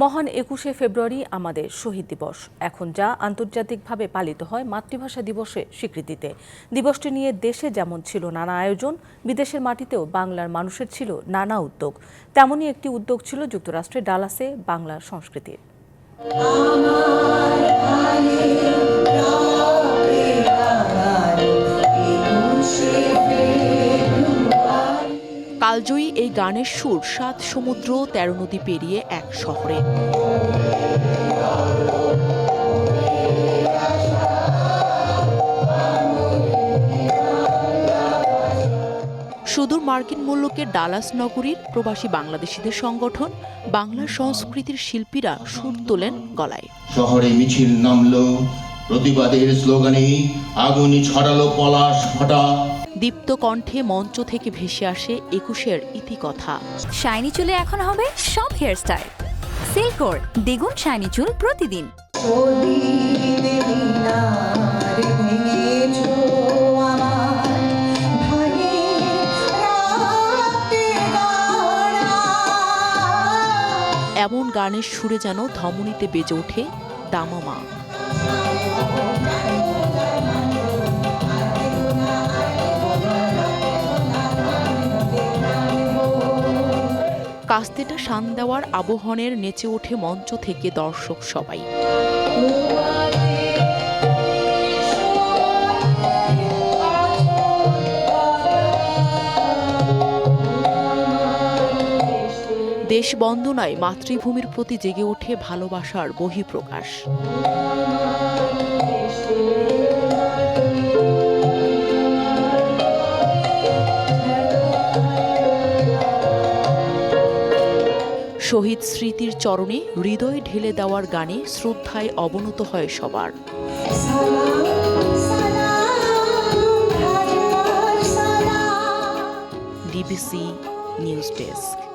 মহান একুশে ফেব্রুয়ারি আমাদের শহীদ দিবস। এখন যা আন্তর্জাতিকভাবে পালিত হয় মাতৃভাষা দিবসে স্বীকৃতিতে। দিবসটি নিয়ে দেশে যেমন ছিল নানা আয়োজন, বিদেশের মাটিতেও বাংলার মানুষের ছিল নানা উদ্যোগ। তেমনই একটি উদ্যোগ ছিল যুক্তরাষ্ট্রের ডালাসে বাংলার সংস্কৃতির। কালজয়ী এই গানের সুর সাত সমুদ্র, তেরো নদী পেরিয়ে এক শহরে। সুদূর মার্কিন মূল্যকে ডালাস নগরীর প্রবাসী বাংলাদেশিদের সংগঠন, বাংলার সংস্কৃতির শিল্পীরা সুর তোলেন গলায়। শহরে মিছিল নামলো প্রতিবাদের স্লোগানে আগুন ছড়ালো পলাশ ফটা দীপ্ত কণ্ঠে মঞ্চ থেকে ভেসে আসে একুশের ইতিকথা। শাইনি চুলে এখন হবে সব হেয়ারস্টাইল। সিল্কোর দ্বিগুণ শাইনি চুল প্রতিদিন। এমন গানের সুরে যেন ধমনীতে বেজে ওঠে দামামা। কাস্তেটা শান দেওয়ার আবহনের নেচে ওঠে মঞ্চ থেকে দর্শক সবাই। দেশ বন্দনায় মাতৃভূমির প্রতি জেগে ওঠে ভালোবাসার বহিঃপ্রকাশ। শহীদ স্মৃতির চরণে হৃদয় ঢেলে দেওয়ার গানে শ্রদ্ধায় অবনত হয় সবার। DBC news desk.